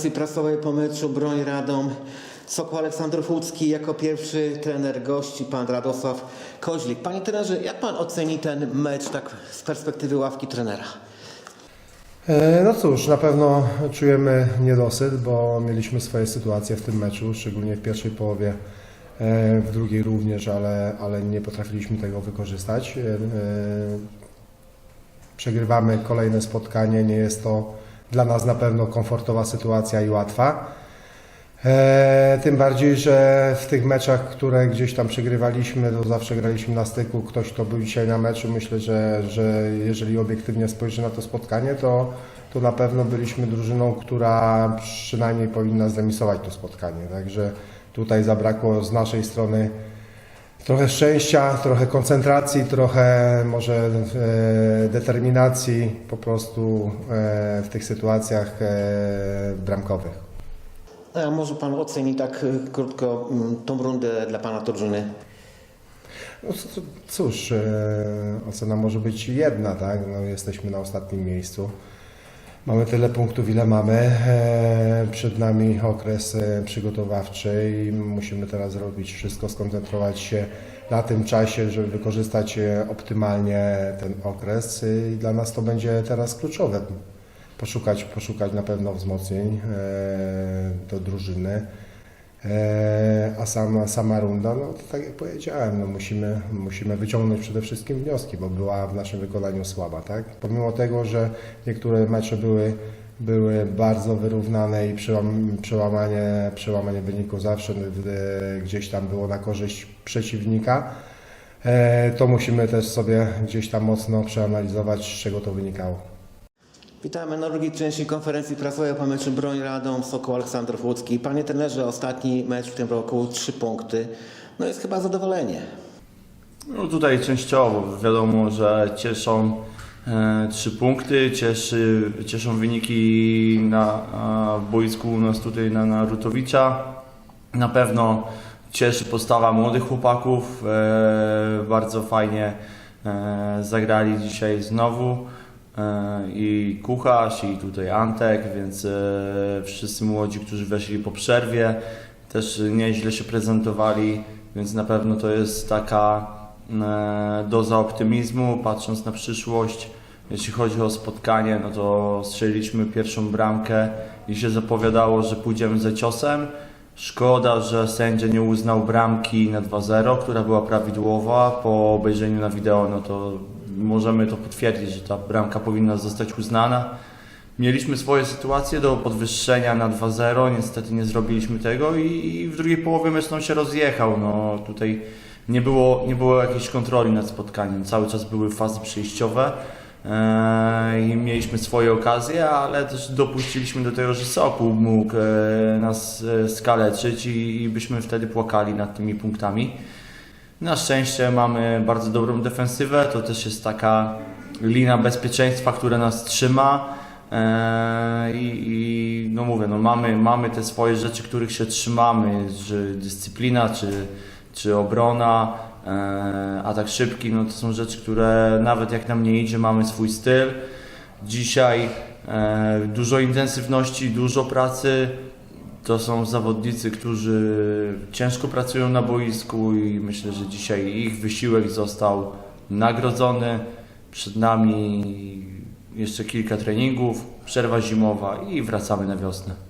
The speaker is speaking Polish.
Konferencji prasowej po meczu Broń Radom. Sokół Aleksandrów Łódzki jako pierwszy trener gości, pan Radosław Koźlik. Panie trenerze, jak pan oceni ten mecz tak z perspektywy ławki trenera? E, No cóż, na pewno czujemy niedosyt, bo mieliśmy swoje sytuacje w tym meczu, szczególnie w pierwszej połowie, e, w drugiej również, ale, ale nie potrafiliśmy tego wykorzystać. E, Przegrywamy kolejne spotkanie, nie jest to dla nas na pewno komfortowa sytuacja i łatwa. E, tym bardziej, że w tych meczach, które gdzieś tam przegrywaliśmy, to zawsze graliśmy na styku. Ktoś, kto był dzisiaj na meczu, myślę, że, że jeżeli obiektywnie spojrzy na to spotkanie, to, to na pewno byliśmy drużyną, która przynajmniej powinna zremisować to spotkanie. Także tutaj zabrakło z naszej strony trochę szczęścia, trochę koncentracji, trochę może e, determinacji po prostu e, w tych sytuacjach e, bramkowych. A może pan oceni tak krótko tą rundę dla pana drużyny? No cóż, ocena może być jedna, tak? No, jesteśmy na ostatnim miejscu. Mamy tyle punktów, ile mamy. E, Przed nami okres e, przygotowawczy i musimy teraz zrobić wszystko, skoncentrować się na tym czasie, żeby wykorzystać e, optymalnie ten okres i dla nas to będzie teraz kluczowe. Poszukać, poszukać na pewno wzmocnień do drużyny. E, A sama, sama runda, no to tak jak powiedziałem, no musimy, musimy wyciągnąć przede wszystkim wnioski, bo była w naszym wykonaniu słaba, tak? Pomimo tego, że niektóre mecze były, były bardzo wyrównane i przełam, przełamanie, przełamanie wyniku zawsze e, gdzieś tam było na korzyść przeciwnika, e, to musimy też sobie gdzieś tam mocno przeanalizować, z czego to wynikało. Witamy na drugiej części konferencji prasowej po meczu Broń Radom, Sokół Aleksandrów Łódzki. Panie trenerze, ostatni mecz w tym roku, trzy punkty. No jest chyba zadowolenie. No tutaj częściowo wiadomo, że cieszą e, trzy punkty, cieszy, cieszą wyniki na boisku u nas tutaj na, na Rutowicza. Na pewno cieszy postawa młodych chłopaków. E, bardzo fajnie e, zagrali dzisiaj znowu. E, I kucharz, i tutaj Antek, więc e, wszyscy młodzi, którzy weszli po przerwie, też nieźle się prezentowali, więc na pewno to jest taka e, doza optymizmu, patrząc na przyszłość. Jeśli chodzi o spotkanie, no to strzeliliśmy pierwszą bramkę i się zapowiadało, że pójdziemy za ciosem. Szkoda, że sędzia nie uznał bramki na 2-0, która była prawidłowa. Po obejrzeniu na wideo, no to możemy to potwierdzić, że ta bramka powinna zostać uznana. Mieliśmy swoje sytuacje do podwyższenia na 2-0, niestety nie zrobiliśmy tego i, w drugiej połowie mecz nam się rozjechał. No, tutaj nie było, nie było jakiejś kontroli nad spotkaniem, cały czas były fazy przejściowe e, i mieliśmy swoje okazje, ale też dopuściliśmy do tego, że Sokół mógł e, nas e, skaleczyć i byśmy wtedy płakali nad tymi punktami. Na szczęście mamy bardzo dobrą defensywę, to też jest taka lina bezpieczeństwa, która nas trzyma. Eee, I, i no mówię, no mamy, mamy te swoje rzeczy, których się trzymamy, czy dyscyplina, czy, czy obrona, eee, atak szybki, no to są rzeczy, które nawet jak nam nie idzie, mamy swój styl. Dzisiaj eee, dużo intensywności, dużo pracy. To są zawodnicy, którzy ciężko pracują na boisku i myślę, że dzisiaj ich wysiłek został nagrodzony. Przed nami jeszcze kilka treningów, przerwa zimowa i wracamy na wiosnę.